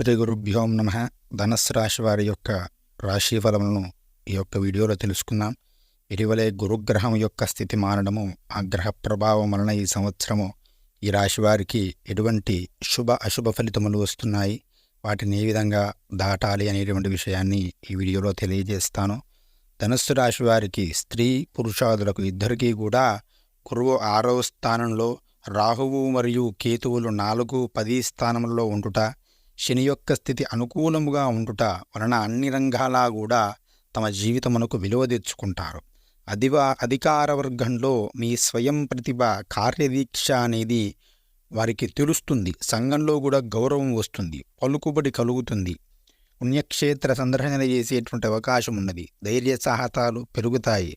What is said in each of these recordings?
శ్రీ గురుభ్యోం నమ. ధనస్సు రాశి వారి యొక్క రాశి ఫలములను ఈ యొక్క వీడియోలో తెలుసుకుందాం. ఇటీవలే గురుగ్రహం యొక్క స్థితి మారడము ఆ గ్రహ ప్రభావం వలన ఈ సంవత్సరము ఈ రాశి వారికి ఎటువంటి శుభ అశుభ ఫలితములు వస్తున్నాయి వాటిని ఏ విధంగా దాటాలి అనేటువంటి విషయాన్ని ఈ వీడియోలో తెలియజేస్తాను. ధనస్సు రాశి వారికి స్త్రీ పురుషాదులకు ఇద్దరికీ కూడా గురువు ఆరవ స్థానంలో రాహువు మరియు కేతువులు నాలుగు పది స్థానంలో ఉండుట శని యొక్క స్థితి అనుకూలముగా ఉండుట వలన అన్ని రంగాలా కూడా తమ జీవితమునకు విలువ తెచ్చుకుంటారు. అదివా అధికార వర్గంలో మీ స్వయం ప్రతిభ కార్యదీక్ష అనేది వారికి తెలుస్తుంది. సంఘంలో కూడా గౌరవం వస్తుంది. పలుకుబడి కలుగుతుంది. పుణ్యక్షేత్ర సందర్శన చేసేటువంటి అవకాశం ఉన్నది. ధైర్య సాహసాలు పెరుగుతాయి.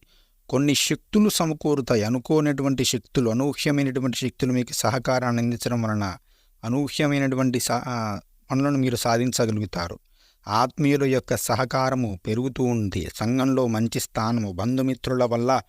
కొన్ని శక్తులు సమకూరుతాయి. అనుకోనటువంటి శక్తులు అనూహ్యమైనటువంటి శక్తులు మీకు సహకారాన్ని అందించడం వలన అనూహ్యమైనటువంటి పనులను మీరు సాధించగలుగుతారు. ఆత్మీయుల యొక్క సహకారము పెరుగుతూ ఉంది. సంఘంలో మంచి స్థానము బంధుమిత్రుల వల్ల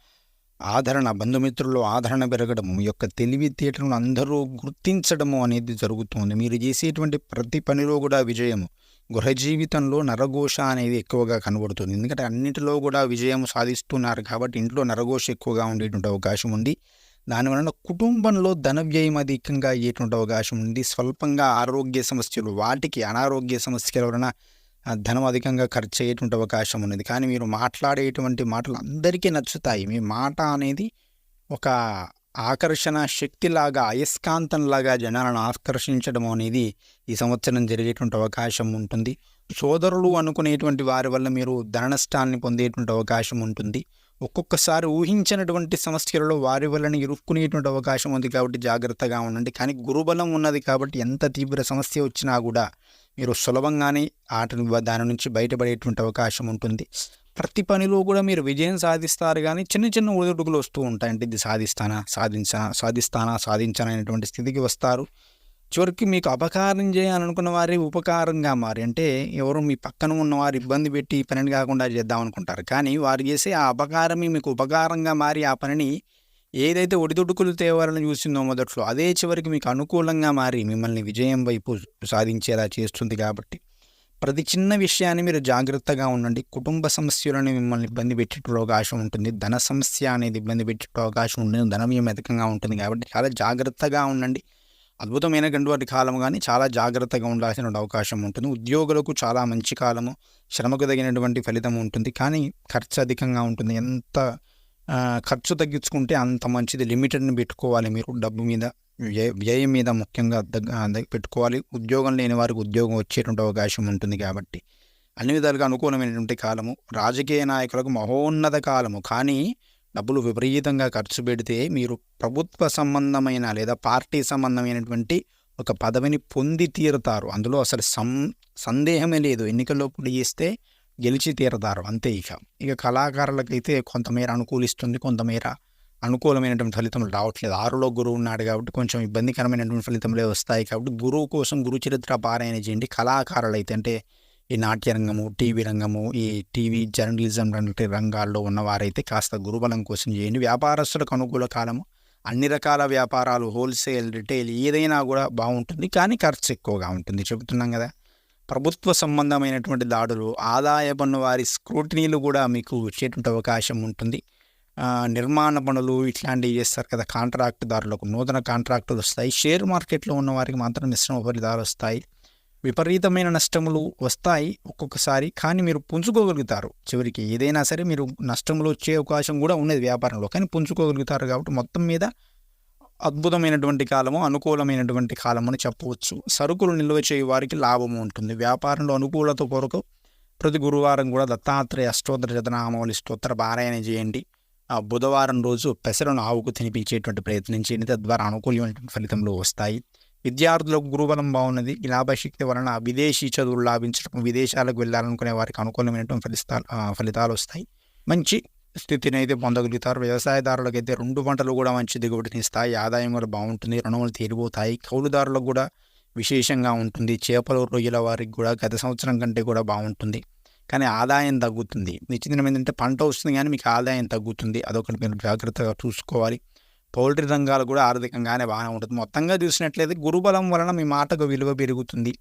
ఆదరణ బంధుమిత్రుల్లో ఆదరణ పెరగడము మీ యొక్క తెలివితేటలను అందరూ గుర్తించడము అనేది జరుగుతుంది. మీరు చేసేటువంటి ప్రతి పనిలో కూడా విజయము గృహ జీవితంలో నరఘోష అనేది ఎక్కువగా కనబడుతుంది. ఎందుకంటే అన్నిటిలో కూడా విజయం సాధిస్తున్నారు కాబట్టి ఇంట్లో నరఘోష ఎక్కువగా ఉండేటువంటి అవకాశం ఉంది. దానివలన కుటుంబంలో ధన వ్యయం అధికంగా అయ్యేటువంటి అవకాశం ఉంది స్వల్పంగా ఆరోగ్య సమస్యలు వాటికి అనారోగ్య సమస్యల వలన ధనం అధికంగా ఖర్చు అయ్యేటువంటి అవకాశం ఉన్నది. కానీ మీరు మాట్లాడేటువంటి మాటలు అందరికీ నచ్చుతాయి. మీ మాట అనేది ఒక ఆకర్షణ శక్తిలాగా అయస్కాంతంలాగా జనాలను ఆకర్షించడం అనేది ఈ సంవత్సరం జరిగేటువంటి అవకాశం ఉంటుంది. సోదరులు అనుకునేటువంటి వారి వల్ల మీరు ధన నష్టాన్ని పొందేటువంటి అవకాశం ఉంటుంది. ఒక్కొక్కసారి ఊహించినటువంటి సమస్యలలో వారి వలన ఇరుక్కునేటువంటి అవకాశం ఉంది కాబట్టి జాగ్రత్తగా ఉండండి. కానీ గురుబలం ఉన్నది కాబట్టి ఎంత తీవ్ర సమస్య వచ్చినా కూడా మీరు సులభంగానే ఆటను దాని నుంచి బయటపడేటువంటి అవకాశం ఉంటుంది. ప్రతి పనిలో కూడా మీరు విజయం సాధిస్తారు కానీ చిన్న చిన్న ఒడిదుడుకులు వస్తూ ఉంటాయంటే ఇది సాధిస్తానా సాధించా సాధిస్తానా సాధించానా అనేటువంటి స్థితికి వస్తారు. చివరికి మీకు అపకారం చేయాలనుకున్న వారి ఉపకారంగా మారి అంటే ఎవరు మీ పక్కన ఉన్నవారు ఇబ్బంది పెట్టి ఈ పనిని కాకుండా చేద్దాం అనుకుంటారు కానీ వారు చేసే ఆ అపకారమే మీకు ఉపకారంగా మారి ఆ పనిని ఏదైతే ఒడిదుడుకులు తేవాలని చూసిందో మొదట్లో అదే చివరికి మీకు అనుకూలంగా మారి మిమ్మల్ని విజయం వైపు సాధించేలా చేస్తుంది కాబట్టి ప్రతి చిన్న విషయాన్ని మీరు జాగ్రత్తగా ఉండండి. కుటుంబ సమస్యలను మిమ్మల్ని ఇబ్బంది పెట్టే అవకాశం ఉంటుంది. ధన సమస్య అనేది ఇబ్బంది పెట్టే అవకాశం ఉంటుంది. ధనం అధికంగా ఉంటుంది కాబట్టి చాలా జాగ్రత్తగా ఉండండి. అద్భుతమైనటువంటి కాలం కానీ చాలా జాగ్రత్తగా ఉండాల్సిన అవకాశం ఉంటుంది. ఉద్యోగులకు చాలా మంచి కాలము శ్రమకు తగినటువంటి ఫలితం ఉంటుంది. కానీ ఖర్చు అధికంగా ఉంటుంది. ఎంత ఖర్చు తగ్గించుకుంటే అంత మంచిది. లిమిటెడ్ని పెట్టుకోవాలి మీరు. డబ్బు మీద వ్యయ వ్యయం మీద ముఖ్యంగా పెట్టుకోవాలి. ఉద్యోగం లేని వారికి ఉద్యోగం వచ్చేటువంటి అవకాశం ఉంటుంది కాబట్టి. అన్ని విధాలుగా అనుకూలమైనటువంటి కాలము. రాజకీయ నాయకులకు మహోన్నత కాలము. కానీ డబ్బులు విపరీతంగా ఖర్చు పెడితే మీరు ప్రభుత్వ సంబంధమైన లేదా పార్టీ సంబంధమైనటువంటి ఒక పదవిని పొంది తీరుతారు. అందులో అసలు సం సందేహమే లేదు. ఎన్నికల్లో పోటీ గెలిచి తీరతారు. అంతే ఇక. ఇక కళాకారులకైతే కొంతమేర అనుకూలిస్తుంది కొంతమేర అనుకూలమైనటువంటి ఫలితములు రావట్లేదు. ఆరులో గురువు ఉన్నాడు కాబట్టి కొంచెం ఇబ్బందికరమైనటువంటి ఫలితములే వస్తాయి కాబట్టి గురువు కోసం గురు చరిత్ర పారాయణ చేయండి. కళాకారులు అయితే అంటే ఈ నాట్య రంగము టీవీ రంగము ఈ టీవీ జర్నలిజం లాంటి రంగాల్లో ఉన్నవారైతే కాస్త గురుబలం కోసం చేయండి. వ్యాపారస్తులకు అనుకూల కాలము. అన్ని రకాల వ్యాపారాలు హోల్సేల్ రిటైల్ ఏదైనా కూడా బాగుంటుంది. కానీ ఖర్చు ఎక్కువగా ఉంటుంది. చెబుతున్నాం కదా. ప్రభుత్వ సంబంధమైనటువంటి దాడులు ఆదాయ పన్ను వారి స్క్రూటినీలు కూడా మీకు వచ్చేటువంటి అవకాశం ఉంటుంది. నిర్మాణ పనులు ఇట్లాంటివి చేస్తారు కదా. కాంట్రాక్టుదారులకు నూతన కాంట్రాక్టులు వస్తాయి. షేర్ మార్కెట్లో ఉన్న వారికి మాత్రం మిశ్రమ ఫలితాలు వస్తాయి. విపరీతమైన నష్టములు వస్తాయి ఒక్కొక్కసారి కానీ మీరు పుంజుకోగలుగుతారు. చివరికి ఏదైనా సరే మీరు నష్టములు వచ్చే అవకాశం కూడా ఉన్నది వ్యాపారంలో కానీ పుంజుకోగలుగుతారు కాబట్టి మొత్తం మీద అద్భుతమైనటువంటి కాలము అనుకూలమైనటువంటి కాలము అని చెప్పవచ్చు. సరుకులు నిల్వ చేయ వారికి లాభము ఉంటుంది. వ్యాపారంలో అనుకూలత కొరకు ప్రతి గురువారం కూడా దత్తాత్రేయ అష్టోత్తర శతనామావళి స్తోత్ర పారాయణ చేయండి. ఆ బుధవారం రోజు పెసరను ఆవుకు తినిపించేటువంటి ప్రయత్నం చేయండి తద్వారా అనుకూలమైనటువంటి ఫలితంలో వస్తాయి. విద్యార్థులకు గురుబలం బాగున్నది. ఈ లాభశక్తి వలన విదేశీ చదువులు లాభించడం విదేశాలకు వెళ్ళాలనుకునే వారికి అనుకూలమైనటువంటి ఫలితాలు ఫలితాలు వస్తాయి. మంచి స్థితిని అయితే పొందగలుగుతారు. వ్యవసాయదారులకైతే రెండు పంటలు కూడా మంచి దిగుబడిని ఇస్తాయి. ఆదాయం కూడా బాగుంటుంది. రుణములు తీరిపోతాయి. కౌలుదారులకు కూడా విశేషంగా ఉంటుంది. చేపలు రొయ్యల వారికి కూడా గత సంవత్సరం కంటే కూడా బాగుంటుంది. కానీ ఆదాయం తగ్గుతుంది. నిశ్చితం ఏంటంటే పంట వస్తుంది కానీ మీకు ఆదాయం తగ్గుతుంది. అదొకటి మీరు జాగ్రత్తగా చూసుకోవాలి. పౌల్ట్రీ రంగాలు కూడా ఆర్థికంగానే బాగానే ఉంటుంది. మొత్తంగా చూసినట్లయితే గురుబలం వలన మీ మాటకు విలువ పెరుగుతుంది.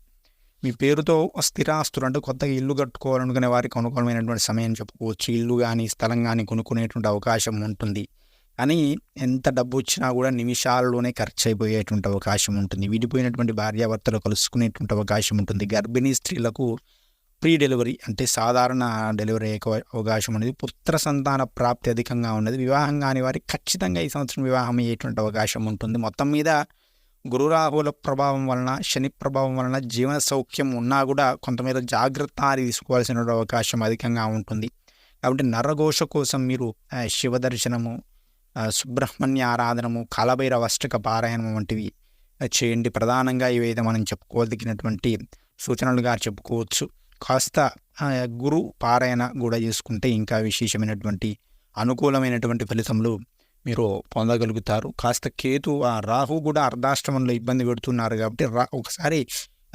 మీ పేరుతో స్థిరాస్తులు అంటే కొత్తగా ఇల్లు కట్టుకోవాలనుకునే వారికి అనుకూలమైనటువంటి సమయం చెప్పుకోవచ్చు. ఇల్లు కానీ స్థలం కానీ కొనుక్కునేటువంటి అవకాశం ఉంటుంది. కానీ ఎంత డబ్బు వచ్చినా కూడా నిమిషాల్లోనే ఖర్చు అయిపోయేటువంటి అవకాశం ఉంటుంది. విడిపోయినటువంటి భార్యాభర్తలు కలుసుకునేటువంటి అవకాశం ఉంటుంది. గర్భిణీ స్త్రీలకు ప్రీ డెలివరీ అంటే సాధారణ డెలివరీ అయ్యే అవకాశం అనేది పుత్ర సంతాన ప్రాప్తి అధికంగా ఉన్నది. వివాహం కాని వారికి ఖచ్చితంగా ఈ సంవత్సరం వివాహం అయ్యేటువంటి అవకాశం ఉంటుంది. మొత్తం మీద గురురాహుల ప్రభావం వలన శని ప్రభావం వలన జీవన సౌఖ్యం ఉన్నా కూడా కొంతమేర జాగ్రత్త అని తీసుకోవాల్సిన అవకాశం అధికంగా ఉంటుంది. కాబట్టి నరఘోష కోసం మీరు శివ దర్శనము సుబ్రహ్మణ్య ఆరాధనము కాలభైరవ అష్టక పారాయణము వంటివి చేయండి. ప్రధానంగా ఇవైతే మనం చెప్పుకోదగినటువంటి సూచనలుగా చెప్పుకోవచ్చు. కాస్త గురు పారాయణ కూడా చేసుకుంటే ఇంకా విశేషమైనటువంటి అనుకూలమైనటువంటి ఫలితములు మీరు పొందగలుగుతారు. కాస్త కేతు ఆ రాహు కూడా అర్ధాష్టమంలో ఇబ్బంది పెడుతున్నారు కాబట్టి రా ఒకసారి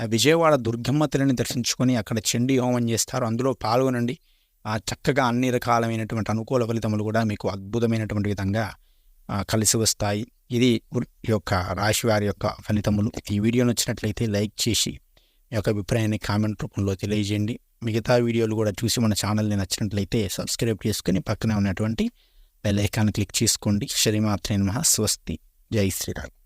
విజయవాడ దుర్గమ్మ తల్లిని దర్శించుకొని అక్కడ చండీ హోమం చేస్తారు. అందులో పాల్గొనండి. ఆ చక్కగా అన్ని రకాలమైనటువంటి అనుకూల ఫలితములు కూడా మీకు అద్భుతమైనటువంటి విధంగా కలిసి వస్తాయి. ఇది యొక్క రాశి వారి యొక్క ఫలితములు. ఈ వీడియో నచ్చినట్లయితే లైక్ చేసి మీ యొక్క అభిప్రాయాన్ని కామెంట్ రూపంలో తెలియజేయండి. మిగతా వీడియోలు కూడా చూసి మన ఛానల్ని నచ్చినట్లయితే సబ్స్క్రైబ్ చేసుకుని పక్కనే ఉన్నటువంటి బెల్ ఐకాన్ క్లిక్ చేసుకోండి. శ్రీమాత్రే మహా స్వస్తి. జై శ్రీరామ్.